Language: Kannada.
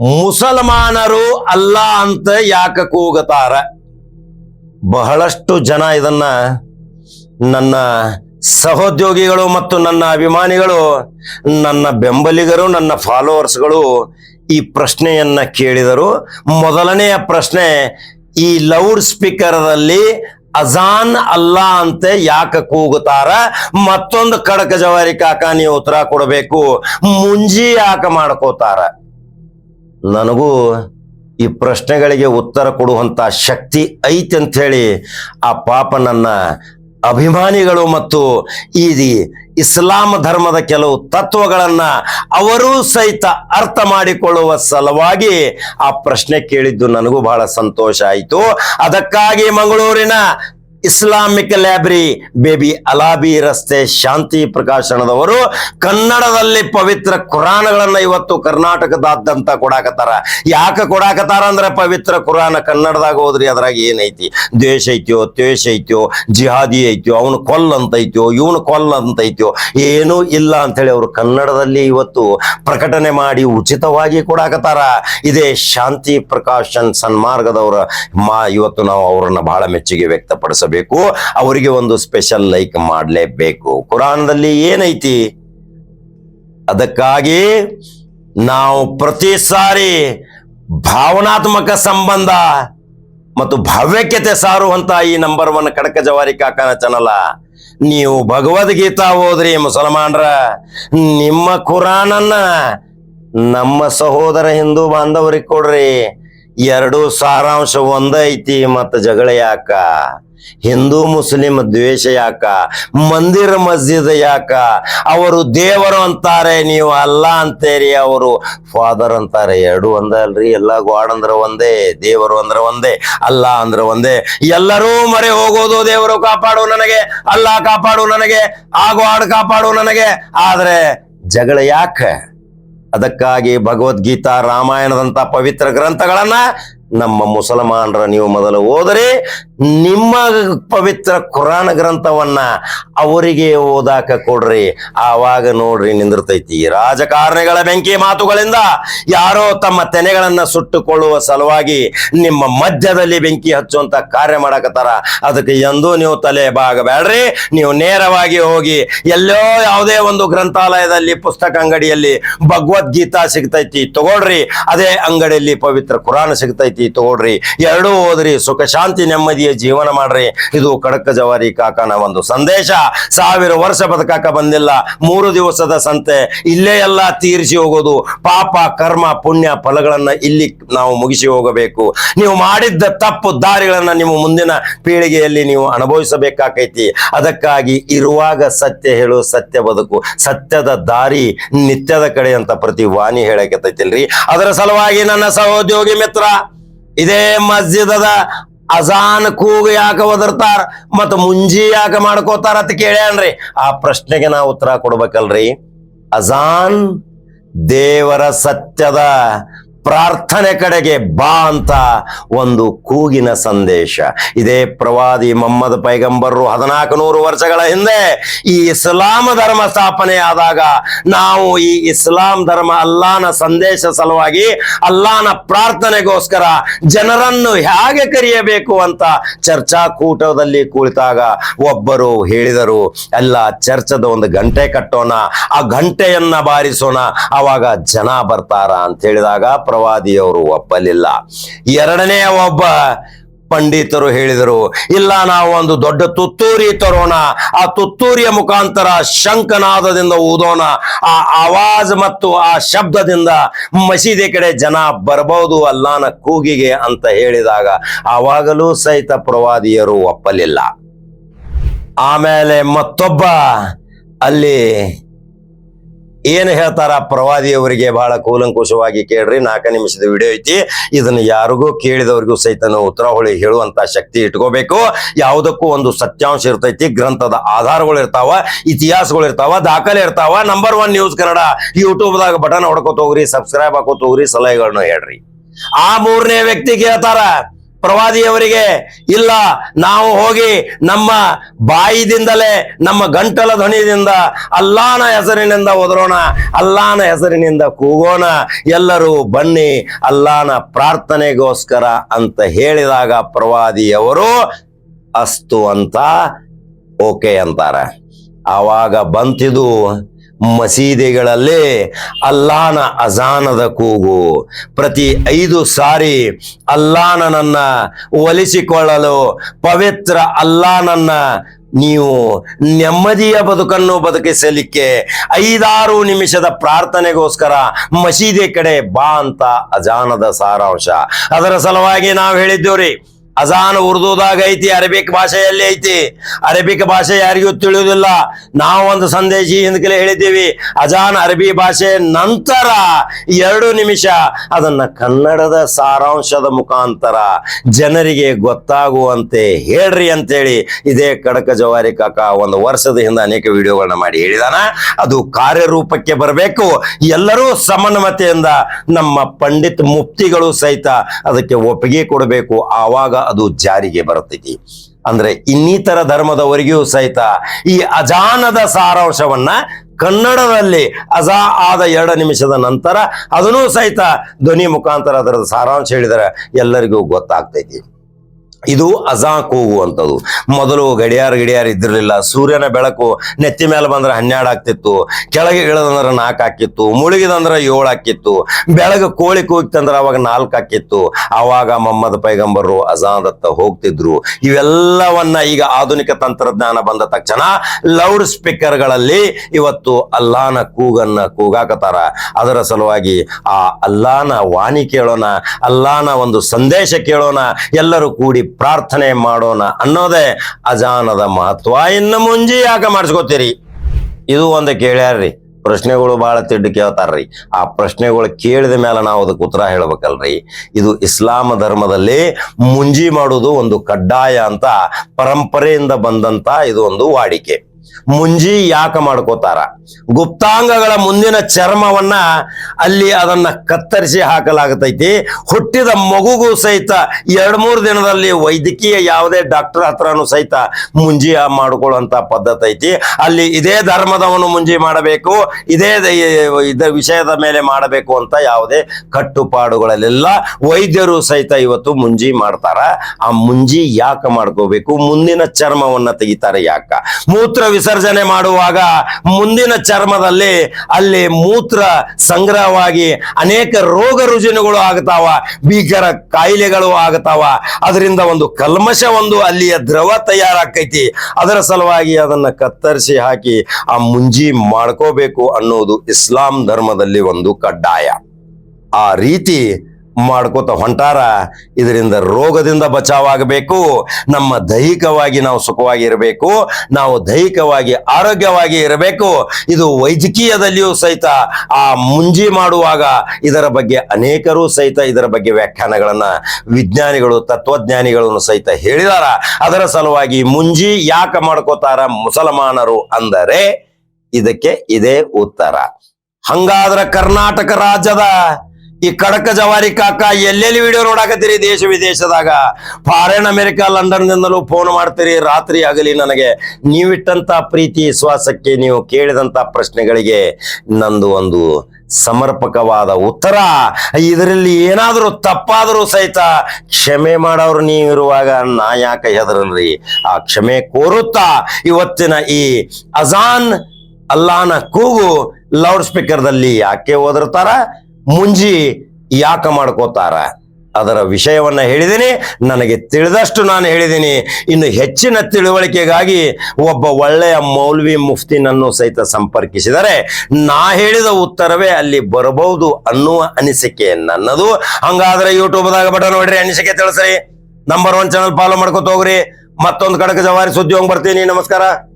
ಮುಸಲ್ಮಾನರು ಅಲ್ಲ ಅಂತ ಯಾಕ ಕೂಗತಾರ? ಬಹಳಷ್ಟು ಜನ ಇದನ್ನ ನನ್ನ ಸಹೋದ್ಯೋಗಿಗಳು ಮತ್ತು ನನ್ನ ಅಭಿಮಾನಿಗಳು, ನನ್ನ ಬೆಂಬಲಿಗರು, ನನ್ನ ಫಾಲೋವರ್ಸ್ಗಳು ಈ ಪ್ರಶ್ನೆಯನ್ನ ಕೇಳಿದರು. ಮೊದಲನೆಯ ಪ್ರಶ್ನೆ, ಈ ಲೌಡ್ ಸ್ಪೀಕರ್ದಲ್ಲಿ ಅಜಾನ್ ಅಲ್ಲ ಅಂತ ಯಾಕೆ ಕೂಗುತ್ತಾರ? ಮತ್ತೊಂದು ಕಡಕ ಜವಾರಿ ಕಾಕ, ನೀವು ಉತ್ತರ ಕೊಡಬೇಕು. ಮುಂಜಿ ಯಾಕೆ ಮಾಡ್ಕೋತಾರ? ನನಗೂ ಈ ಪ್ರಶ್ನೆಗಳಿಗೆ ಉತ್ತರ ಕೊಡುವಂತ ಶಕ್ತಿ ಐತೆ ಅಂತ ಹೇಳಿ ಆ ಪಾಪ ನನ್ನ ಅಭಿಮಾನಿಗಳು ಮತ್ತು ಈ ಇಸ್ಲಾಂ ಧರ್ಮದ ಕೆಲವು ತತ್ವಗಳನ್ನ ಅವರೂ ಸಹಿತ ಅರ್ಥ ಮಾಡಿಕೊಳ್ಳುವ ಸಲುವಾಗಿ ಆ ಪ್ರಶ್ನೆ ಕೇಳಿದ್ದು ನನಗೂ ಬಹಳ ಸಂತೋಷ ಆಯಿತು. ಅದಕ್ಕಾಗಿ ಮಂಗಳೂರಿನ ಇಸ್ಲಾಮಿಕ್ ಲೈಬ್ರರಿ ಬೇಬಿ ಅಲಾಬಿ ರಸ್ತೆ ಶಾಂತಿ ಪ್ರಕಾಶನದವರು ಕನ್ನಡದಲ್ಲಿ ಪವಿತ್ರ ಕುರಾನ್ಗಳನ್ನ ಇವತ್ತು ಕರ್ನಾಟಕದಾದ್ಯಂತ ಕೊಡಾಕತ್ತಾರ. ಯಾಕೆ ಕೊಡಾಕತ್ತಾರ ಅಂದ್ರೆ ಪವಿತ್ರ ಕುರಾನ ಕನ್ನಡದಾಗ ಹೋದ್ರಿ ಅದ್ರಾಗ ಏನೈತಿ? ದ್ವೇಷ ಐತ್ಯೋ ದ್ವೇಷ ಐತ್ಯೋ, ಜಿಹಾದಿ ಐತ್ಯೋ, ಅವನು ಕೊಲ್ಲಂತ ಐತ್ಯೋ ಇವನು ಕೊಲ್ಲಂತ ಐತ್ಯೋ ಏನೂ ಇಲ್ಲ ಅಂತೇಳಿ ಅವರು ಕನ್ನಡದಲ್ಲಿ ಇವತ್ತು ಪ್ರಕಟಣೆ ಮಾಡಿ ಉಚಿತವಾಗಿ ಕೊಡಾಕತ್ತಾರ. ಇದೇ ಶಾಂತಿ ಪ್ರಕಾಶನ್ ಸನ್ಮಾರ್ಗದವರ ಮಾ, ಇವತ್ತು ನಾವು ಅವರನ್ನ ಬಹಳ ಮೆಚ್ಚುಗೆ ವ್ಯಕ್ತಪಡಿಸಬೇಕು. ಅವರಿಗೆ ಒಂದು ಸ್ಪೆಷಲ್ ಲೈಕ್ ಮಾಡಲೇಬೇಕು. ಕುರಾನದಲ್ಲಿ ಏನೈತಿ? ಅದಕ್ಕಾಗಿ ನಾವು ಪ್ರತಿ ಸಾರಿ ಭಾವನಾತ್ಮಕ ಸಂಬಂಧ ಮತ್ತು ಭವ್ಯಕ್ಯತೆ ಸಾರುವಂತ ಈ ನಂಬರ್ ಒನ್ ಕಡಕ ಜವಾರಿ ಕಾಕನ ಚನಲ ನೀವು ಭಗವದ್ಗೀತಾ ಓದ್ರಿ ಮುಸಲ್ಮಾನ್ರ. ನಿಮ್ಮ ಕುರಾನನ್ನ ನಮ್ಮ ಸಹೋದರ ಹಿಂದೂ ಬಾಂಧವರಿಗೆ ಕೊಡ್ರಿ. ಎರಡು ಸಾರಾಂಶ ಒಂದೈತಿ ಮತ್ತ ಜಗಳ ಯಾಕ? ಹಿಂದೂ ಮುಸ್ಲಿಂ ದ್ವೇಷ ಯಾಕ? ಮಂದಿರ ಮಸ್ಜಿದ್ ಯಾಕ? ಅವರು ದೇವರು ಅಂತಾರೆ, ನೀವು ಅಲ್ಲ ಅಂತೀರಿ ಅವರು. ಫಾದರ್ ಅಂತಾರೆ, ಎರಡು ಒಂದೇ ಅಲ್ರಿ, ಎಲ್ಲ ಗಾಡ್ ಅಂದ್ರೆ ಒಂದೇ, ದೇವರು ಅಂದ್ರ ಒಂದೇ, ಅಲ್ಲ ಅಂದ್ರ ಒಂದೇ. ಎಲ್ಲರೂ ಮರೆ ಹೋಗೋದು, ದೇವರು ಕಾಪಾಡು ನನಗೆ, ಅಲ್ಲ ಕಾಪಾಡು ನನಗೆ, ಆ ಗಾಡ್ ಕಾಪಾಡು ನನಗೆ. ಆದ್ರೆ ಜಗಳ ಯಾಕ? ಅದಕ್ಕಾಗಿ ಭಗವದ್ಗೀತಾ ರಾಮಾಯಣದಂತ ಪವಿತ್ರ ಗ್ರಂಥಗಳನ್ನ ನಮ್ಮ ಮುಸಲ್ಮಾನರ ನೀವು ಮೊದಲು ಹೋದರೆ ನಿಮ್ಮ ಪವಿತ್ರ ಕುರಾನ್ ಗ್ರಂಥವನ್ನ ಅವರಿಗೆ ಓದಾಕ ಕೊಡ್ರಿ. ಆವಾಗ ನೋಡ್ರಿ ನಿಂದಿರ್ತೈತಿ. ರಾಜಕಾರಣಿಗಳ ಬೆಂಕಿ ಮಾತುಗಳಿಂದ ಯಾರೋ ತಮ್ಮ ತೆನೆಗಳನ್ನ ಸುಟ್ಟುಕೊಳ್ಳುವ ಸಲುವಾಗಿ ನಿಮ್ಮ ಮಧ್ಯದಲ್ಲಿ ಬೆಂಕಿ ಹಚ್ಚುವಂತ ಕಾರ್ಯ ಮಾಡಕತ್ತಾರ. ಅದಕ್ಕೆ ಎಂದೂ ನೀವು ತಲೆ ಬಾಗಬೇಡ್ರಿ. ನೀವು ನೇರವಾಗಿ ಹೋಗಿ ಎಲ್ಲೋ ಯಾವುದೇ ಒಂದು ಗ್ರಂಥಾಲಯದಲ್ಲಿ ಪುಸ್ತಕ ಅಂಗಡಿಯಲ್ಲಿ ಭಗವದ್ಗೀತಾ ಸಿಗ್ತೈತಿ, ತಗೊಳ್ರಿ. ಅದೇ ಅಂಗಡಿಯಲ್ಲಿ ಪವಿತ್ರ ಕುರಾನ್ ಸಿಗ್ತೈತಿ. ತಗೊಳ್ರಿ. ಎರಡೂ ಓದ್ರಿ ಸುಖ, ಶಾಂತಿ, ನೆಮ್ಮದಿಯ ಜೀವನ ಮಾಡ್ರಿ. ಇದು ಕಡಕ ಜವಾರಿ ಕಾಕನ ಒಂದು ಸಂದೇಶ. ಸಾವಿರ ವರ್ಷ ಬದುಕಾಕ ಬಂದಿಲ್ಲ. ಮೂರು ದಿವಸದ ಸಂತೆ. ಇಲ್ಲೇ ಎಲ್ಲ ತೀರಿಸಿ ಹೋಗೋದು. ಪಾಪ, ಕರ್ಮ, ಪುಣ್ಯ ಫಲಗಳನ್ನ ಇಲ್ಲಿ ನಾವು ಮುಗಿಸಿ ಹೋಗಬೇಕು. ನೀವು ಮಾಡಿದ್ದ ತಪ್ಪು ದಾರಿಗಳನ್ನ ನಿಮ್ಮ ಮುಂದಿನ ಪೀಳಿಗೆಯಲ್ಲಿ ನೀವು ಅನುಭವಿಸಬೇಕಾಕೈತಿ. ಅದಕ್ಕಾಗಿ ಇರುವಾಗ ಸತ್ಯ ಹೇಳು, ಸತ್ಯ ಬದುಕು. ಸತ್ಯದ ದಾರಿ ನಿತ್ಯದ ಕಡೆ ಅಂತ ಪ್ರತಿ ವಾಣಿ ಹೇಳಕತ್ತೈತಿಲ್ರಿ. ಅದರ ಸಲುವಾಗಿ ನನ್ನ ಸಹೋದ್ಯೋಗಿ ಮಿತ್ರ ಇದೇ ಮಸ್ಜಿದದ ಅಜಾನ್ ಕೂಗು ಯಾಕೆ ಒದರ್ತಾರ ಮತ್ತ ಮುಂಜಿ ಯಾಕೆ ಮಾಡ್ಕೋತಾರ ಅಂತ ಕೇಳ್ಯಾನ್ರಿ. ಆ ಪ್ರಶ್ನೆಗೆ ನಾವು ಉತ್ತರ ಕೊಡ್ಬೇಕಲ್ರಿ. ಅಜಾನ್ ದೇವರ ಸತ್ಯದ ಪ್ರಾರ್ಥನೆ ಕಡೆಗೆ ಬಾ ಅಂತ ಒಂದು ಕೂಗಿನ ಸಂದೇಶ. ಇದೇ ಪ್ರವಾದಿ ಮೊಹಮ್ಮದ್ ಪೈಗಂಬರರು ಹದಿನಾಲ್ಕು ನೂರು ವರ್ಷಗಳ ಹಿಂದೆ ಈ ಇಸ್ಲಾಂ ಧರ್ಮ ಸ್ಥಾಪನೆ ಆದಾಗ ನಾವು ಈ ಇಸ್ಲಾಂ ಧರ್ಮ ಅಲ್ಲಾನ ಸಂದೇಶ ಸಲುವಾಗಿ ಅಲ್ಲಾನ ಪ್ರಾರ್ಥನೆಗೋಸ್ಕರ ಜನರನ್ನು ಹೇಗೆ ಕರೆಯಬೇಕು ಅಂತ ಚರ್ಚಾಕೂಟದಲ್ಲಿ ಕುಳಿತಾಗ ಒಬ್ಬರು ಹೇಳಿದರು ಎಲ್ಲ ಚರ್ಚದ ಒಂದು ಗಂಟೆ ಕಟ್ಟೋಣ, ಆ ಗಂಟೆಯನ್ನ ಬಾರಿಸೋಣ, ಅವಾಗ ಜನ ಬರ್ತಾರ. ಅಂತ ಹೇಳಿದಾಗ ಪ್ರವಾದಿಯವರು ಒಪ್ಪಲಿಲ್ಲ ಎರಡನೇ ಒಬ್ಬ ಪಂಡಿತರು ಹೇಳಿದರು, ಇಲ್ಲ ನಾವು ಒಂದು ದೊಡ್ಡ ತುತ್ತೂರಿ ತರೋಣ. ಆ ತುತ್ತೂರಿಯ ಮುಖಾಂತರ ಶಂಕನಾದದಿಂದ ಊದೋಣ. ಆ ಆವಾಜ್ ಮತ್ತು ಆ ಶಬ್ದದಿಂದ ಮಸೀದಿ ಕಡೆ ಜನ ಬರಬಹುದು ಅಲ್ಲಾನ ಕೂಗಿಗೆ ಅಂತ ಹೇಳಿದಾಗ ಆವಾಗಲೂ ಸಹಿತ ಪ್ರವಾದಿಯರು ಒಪ್ಪಲಿಲ್ಲ. ಆಮೇಲೆ ಮತ್ತೊಬ್ಬ ಅಲ್ಲಿ ಏನು ಹೇಳ್ತಾರ ಪ್ರವಾದಿಯವರಿಗೆ ಬಹಳ ಕೂಲಂಕುಷವಾಗಿ ಕೇಳ್ರಿ, ನಾಲ್ಕು ನಿಮಿಷದ ವಿಡಿಯೋ ಐತಿ. ಇದನ್ನ ಯಾರಿಗೂ ಕೇಳಿದವರಿಗೂ ಸಹಿತ ಉತ್ತರ ಹೊಳಿ ಹೇಳುವಂತ ಶಕ್ತಿ ಇಟ್ಕೋಬೇಕು. ಯಾವುದಕ್ಕೂ ಒಂದು ಸತ್ಯಾಂಶ ಇರ್ತೈತಿ, ಗ್ರಂಥದ ಆಧಾರಗಳು ಇರ್ತಾವ, ಇತಿಹಾಸಗಳು ಇರ್ತಾವ, ದಾಖಲೆ ಇರ್ತಾವ. ನಂಬರ್ ಒನ್ ನ್ಯೂಸ್ ಕನ್ನಡ ಯೂಟ್ಯೂಬ್ದಾಗ ಬಟನ್ ಹೊಡ್ಕೋತ ಹೋಗ್ರಿ ಸಬ್ಸ್ಕ್ರೈಬ್ ಹಾಕೋತ ಹೋಗ್ರಿ ಸಲಹೆಗಳನ್ನ ಹೇಳ್ರಿ. ಆ ಮೂರನೇ ವ್ಯಕ್ತಿ ಕೇಳ್ತಾರ ಪ್ರವಾದಿಯವರಿಗೆ, ಇಲ್ಲ, ನಾವು ಹೋಗಿ ನಮ್ಮ ಬಾಯಿದಿಂದಲೇ, ನಮ್ಮ ಗಂಟಲ ಧ್ವನಿಯಿಂದ, ಅಲ್ಲಾನ ಹೆಸರಿನಿಂದ ಒದರೋಣ, ಅಲ್ಲಾನ ಹೆಸರಿನಿಂದ ಕೂಗೋಣ, ಎಲ್ಲರೂ ಬನ್ನಿ, ಅಲ್ಲಾನ ಪ್ರಾರ್ಥನೆಗೋಸ್ಕರ ಅಂತ ಹೇಳಿದಾಗ ಪ್ರವಾದಿಯವರು, ಅಸ್ತು ಅಂತ, ಓಕೆ ಅಂತಾರೆ. ಆವಾಗ ಬಂತಿದು ಮಸೀದಿಗಳಲ್ಲಿ ಅಲ್ಲಾನ ಅಜಾನದ ಕೂಗು. ಪ್ರತಿ ಐದು ಸಾರಿ ಅಲ್ಲಾನನನ್ನ ಒಲಿಸಿಕೊಳ್ಳಲು ಪವಿತ್ರ ಅಲ್ಲಾನನ್ನ ನೀವು ನೆಮ್ಮದಿಯ ಬದುಕನ್ನು ಬದುಕಿಸಲಿಕ್ಕೆ ಐದಾರು ನಿಮಿಷದ ಪ್ರಾರ್ಥನೆಗೋಸ್ಕರ ಮಸೀದಿ ಕಡೆ ಬಾ ಅಂತ ಅಜಾನದ ಸಾರಾಂಶ. ಅದರ ಸಲುವಾಗಿ ನಾವು ಹೇಳಿದ್ದೇವ್ರಿ ಅಜಾನ್ ಉರ್ದುದಾಗ ಐತಿ, ಅರಬಿಕ್ ಭಾಷೆಯಲ್ಲಿ ಐತಿ. ಅರೇಬಿಕ್ ಭಾಷೆ ಯಾರಿಗೂ ತಿಳಿಯುವುದಿಲ್ಲ. ನಾವು ಒಂದು ಸಂದೇಶ ಹಿಂದಕಲೆ ಹೇಳಿದ್ದೀವಿ. ಅಜಾನ್ ಅರಬಿ ಭಾಷೆ ನಂತರ ಎರಡು ನಿಮಿಷ ಅದನ್ನ ಕನ್ನಡದ ಸಾರಾಂಶದ ಮುಖಾಂತರ ಜನರಿಗೆ ಗೊತ್ತಾಗುವಂತೆ ಹೇಳ್ರಿ ಅಂತೇಳಿ ಇದೇ ಕಡಕ ಜವಾರಿ ಕಾಕ ಒಂದು ವರ್ಷದ ಹಿಂದೆ ಅನೇಕ ವಿಡಿಯೋಗಳನ್ನ ಮಾಡಿ ಹೇಳಿದಾನ. ಅದು ಕಾರ್ಯರೂಪಕ್ಕೆ ಬರಬೇಕು. ಎಲ್ಲರೂ ಸಮನ್ವತೆಯಿಂದ ನಮ್ಮ ಪಂಡಿತ್ ಮುಕ್ತಿಗಳು ಸಹಿತ ಅದಕ್ಕೆ ಒಪ್ಪಿಗೆ ಕೊಡಬೇಕು. ಆವಾಗ ಅದು ಜಾರಿಗೆ ಬರುತ್ತೈತಿ. ಅಂದ್ರೆ ಇನ್ನಿತರ ಧರ್ಮದವರಿಗೂ ಸಹಿತ ಈ ಅಜಾನದ ಸಾರಾಂಶವನ್ನ ಕನ್ನಡದಲ್ಲಿ ಅಜಾ ಆದ ಎರಡು ನಿಮಿಷದ ನಂತರ ಅದನ್ನೂ ಸಹಿತ ಧ್ವನಿ ಮುಖಾಂತರ ಅದರ ಸಾರಾಂಶ ಹೇಳಿದರೆ ಎಲ್ಲರಿಗೂ ಗೊತ್ತಾಗ್ತೈತಿ. ಇದು ಅಜಾ ಕೂಗುವಂಥದ್ದು ಮೊದಲು ಗಡಿಯಾರ ಗಡಿಯಾರ ಇದ್ದಿರಲಿಲ್ಲ. ಸೂರ್ಯನ ಬೆಳಕು ನೆತ್ತಿ ಮೇಲೆ ಬಂದ್ರೆ ಹನ್ನೆರಡು ಆಗ್ತಿತ್ತು. ಕೆಳಗೆ ಇಳದಂದ್ರೆ ನಾಲ್ಕು ಹಾಕಿತ್ತು ಮುಳುಗಿದಂದ್ರೆ ಏಳು ಹಾಕಿತ್ತು ಬೆಳಗ್ಗೆ ಕೋಳಿ ಕೂಗ್ತಂದ್ರೆ ಅವಾಗ ನಾಲ್ಕು ಹಾಕಿತ್ತು ಆವಾಗ ಮೊಹಮ್ಮದ್ ಪೈಗಂಬರು ಅಜಾದತ್ತ ಹೋಗ್ತಿದ್ರು. ಇವೆಲ್ಲವನ್ನ ಈಗ ಆಧುನಿಕ ತಂತ್ರಜ್ಞಾನ ಬಂದ ತಕ್ಷಣ ಲೌಡ್ ಸ್ಪೀಕರ್ಗಳಲ್ಲಿ ಇವತ್ತು ಅಲ್ಲಾನ ಕೂಗನ್ನ ಕೂಗಾಕತಾರ ಅದರ ಸಲುವಾಗಿ ಆ ಅಲ್ಲಾನ ವಾಣಿ ಕೇಳೋಣ, ಅಲ್ಲಾನ ಒಂದು ಸಂದೇಶ ಕೇಳೋಣ, ಎಲ್ಲರೂ ಕೂಡಿ ಪ್ರಾರ್ಥನೆ ಮಾಡೋಣ ಅನ್ನೋದೇ ಅಜಾನದ ಮಹತ್ವ. ಇನ್ನು ಮುಂಜಿ ಯಾಕೆ ಮಾಡಿಸ್ಕೋತೀರಿ? ಇದು ಒಂದು ಕೇಳ್ಯಾರ್ರಿ. ಪ್ರಶ್ನೆಗಳು ಬಹಳ ತಿಡ್ಡು ಕೇಳ್ತಾರ್ರಿ. ಆ ಪ್ರಶ್ನೆಗಳು ಕೇಳಿದ ಮೇಲೆ ನಾವು ಅದಕ್ಕೆ ಉತ್ತರ ಹೇಳ್ಬೇಕಲ್ರಿ. ಇದು ಇಸ್ಲಾಮ ಧರ್ಮದಲ್ಲಿ ಮುಂಜಿ ಮಾಡುವುದು ಒಂದು ಕಡ್ಡಾಯ ಅಂತ ಪರಂಪರೆಯಿಂದ ಬಂದಂತ ಇದು ಒಂದು ವಾಡಿಕೆ. ಮುಂಜಿ ಯಾಕ ಮಾಡ್ಕೋತಾರ? ಗುಪ್ತಾಂಗಗಳ ಮುಂದಿನ ಚರ್ಮವನ್ನ ಅಲ್ಲಿ ಅದನ್ನ ಕತ್ತರಿಸಿ ಹಾಕಲಾಗತೈತಿ. ಹುಟ್ಟಿದ ಮಗುಗೂ ಸಹಿತ ಎರಡ್ ಮೂರು ದಿನದಲ್ಲಿ ವೈದ್ಯಕೀಯ ಯಾವುದೇ ಡಾಕ್ಟರ್ ಹತ್ರನೂ ಸಹಿತ ಮುಂಜಿ ಮಾಡ್ಕೊಳ್ಳುವಂತ ಪದ್ಧತಿ ಐತಿ. ಅಲ್ಲಿ ಇದೇ ಧರ್ಮದವನು ಮುಂಜಿ ಮಾಡಬೇಕು, ಇದೇ ಇದ ವಿಷಯದ ಮೇಲೆ ಮಾಡಬೇಕು ಅಂತ ಯಾವುದೇ ಕಟ್ಟುಪಾಡುಗಳಲ್ಲೆಲ್ಲ. ವೈದ್ಯರು ಸಹಿತ ಇವತ್ತು ಮುಂಜಿ ಮಾಡ್ತಾರ. ಆ ಮುಂಜಿ ಯಾಕ ಮಾಡ್ಕೋಬೇಕು? ಮುಂದಿನ ಚರ್ಮವನ್ನ ತೆಗಿತಾರೆ ಯಾಕ? ಮೂತ್ರ ವಿಸರ್ಜನೆ ಮಾಡುವಾಗ ಮುಂದಿನ ಚರ್ಮದಲ್ಲಿ ಅಲ್ಲಿ ಮೂತ್ರ ಸಂಗ್ರಹವಾಗಿ ಅನೇಕ ರೋಗ ರುಜಿನಗಳು ಆಗ್ತಾವ ಭೀಕರ ಕಾಯಿಲೆಗಳು ಆಗ್ತಾವ. ಅದರಿಂದ ಒಂದು ಕಲ್ಮಶ ಒಂದು ಅಲ್ಲಿಯ ದ್ರವ ತಯಾರಾಕೈತಿ ಅದರ ಸಲುವಾಗಿ ಅದನ್ನ ಕತ್ತರಿಸಿ ಹಾಕಿ ಆ ಮುಂಜಿ ಮಾಡ್ಕೋಬೇಕು ಅನ್ನೋದು ಇಸ್ಲಾಂ ಧರ್ಮದಲ್ಲಿ ಒಂದು ಕಡ್ಡಾಯ. ಆ ರೀತಿ ಮಾಡ್ಕೋತ ಹೊಂಟಾರ, ಇದರಿಂದ ರೋಗದಿಂದ ಬಚಾವಾಗಬೇಕು, ನಮ್ಮ ದೈಹಿಕವಾಗಿ ನಾವು ಸುಖವಾಗಿ ಇರಬೇಕು, ನಾವು ದೈಹಿಕವಾಗಿ ಆರೋಗ್ಯವಾಗಿ ಇರಬೇಕು. ಇದು ವೈದ್ಯಕೀಯದಲ್ಲಿಯೂ ಸಹಿತ, ಆ ಮುಂಜಿ ಮಾಡುವಾಗ ಇದರ ಬಗ್ಗೆ ಅನೇಕರು ಸಹಿತ ಇದರ ಬಗ್ಗೆ ವ್ಯಾಖ್ಯಾನಗಳನ್ನ, ವಿಜ್ಞಾನಿಗಳು, ತತ್ವಜ್ಞಾನಿಗಳನ್ನು ಸಹಿತ ಹೇಳಿದಾರ. ಅದರ ಸಲುವಾಗಿ ಮುಂಜಿ ಯಾಕೆ ಮಾಡ್ಕೋತಾರ ಮುಸಲ್ಮಾನರು ಅಂದರೆ, ಇದಕ್ಕೆ ಇದೇ ಉತ್ತರ. ಹಂಗಾದ್ರ ಕರ್ನಾಟಕ ರಾಜ್ಯದ ಈ ಕಡಕ ಜವಾರಿ ಕಾಕ ಎಲ್ಲೆಲ್ಲಿ ವಿಡಿಯೋ ನೋಡಾಕತ್ತೀರಿ ದೇಶ ವಿದೇಶದಾಗ? ಫಾರಿನ್ ಅಮೆರಿಕ ಲಂಡನ್ ನಿಂದಲೂ ಫೋನ್ ಮಾಡ್ತೀರಿ, ರಾತ್ರಿ ಆಗಲಿ ನನಗೆ. ನೀವಿಟ್ಟಂತ ಪ್ರೀತಿ, ವಿಶ್ವಾಸಕ್ಕೆ ನೀವು ಕೇಳಿದಂತ ಪ್ರಶ್ನೆಗಳಿಗೆ ನಂದು ಒಂದು ಸಮರ್ಪಕವಾದ ಉತ್ತರ. ಇದರಲ್ಲಿ ಏನಾದರೂ ತಪ್ಪಾದರೂ ಸಹಿತ ಕ್ಷಮೆ ಮಾಡೋರು ನೀವಿರುವಾಗ ನಾ ಯಾಕೆ ಹೆದರಲ್ರಿ? ಆ ಕ್ಷಮೆ ಕೋರುತ್ತಾ ಇವತ್ತಿನ ಈ ಅಜಾನ್, ಅಲ್ಲಾನ ಕೂಗು ಲೌಡ್ ಸ್ಪೀಕರ್ದಲ್ಲಿ ಯಾಕೆ ಓದಿರ್ತಾರ? ಮುಂಜಿ ಯಾಕ ಮಾಡ್ಕೋತಾರ? ಅದರ ವಿಷಯವನ್ನ ಹೇಳಿದ್ದೀನಿ ನನಗೆ ತಿಳಿದಷ್ಟು ನಾನು ಹೇಳಿದ್ದೀನಿ ಇನ್ನು ಹೆಚ್ಚಿನ ತಿಳುವಳಿಕೆಗಾಗಿ ಒಬ್ಬ ಒಳ್ಳೆಯ ಮೌಲ್ವಿ ಮುಫ್ತಿನನ್ನು ಸಹಿತ ಸಂಪರ್ಕಿಸಿದರೆ ನಾ ಹೇಳಿದ ಉತ್ತರವೇ ಅಲ್ಲಿ ಬರಬಹುದು ಅನ್ನುವ ಅನಿಸಿಕೆ ನನ್ನದು. ಹಂಗಾದ್ರೆ ಯೂಟ್ಯೂಬ್ದಾಗ ಬಟ ನೋಡ್ರಿ, ಅನಿಸಿಕೆ ತಿಳಿಸ್ರಿ. ನಂಬರ್ ಒನ್ ಚಾನಲ್ ಫಾಲೋ ಮಾಡ್ಕೊತ ಹೋಗ್ರಿ. ಮತ್ತೊಂದು ಕಡಕ ಜವಾರಿ ಸುದ್ದಿ ಹೋಗಿ ಬರ್ತೀನಿ. ನಮಸ್ಕಾರ.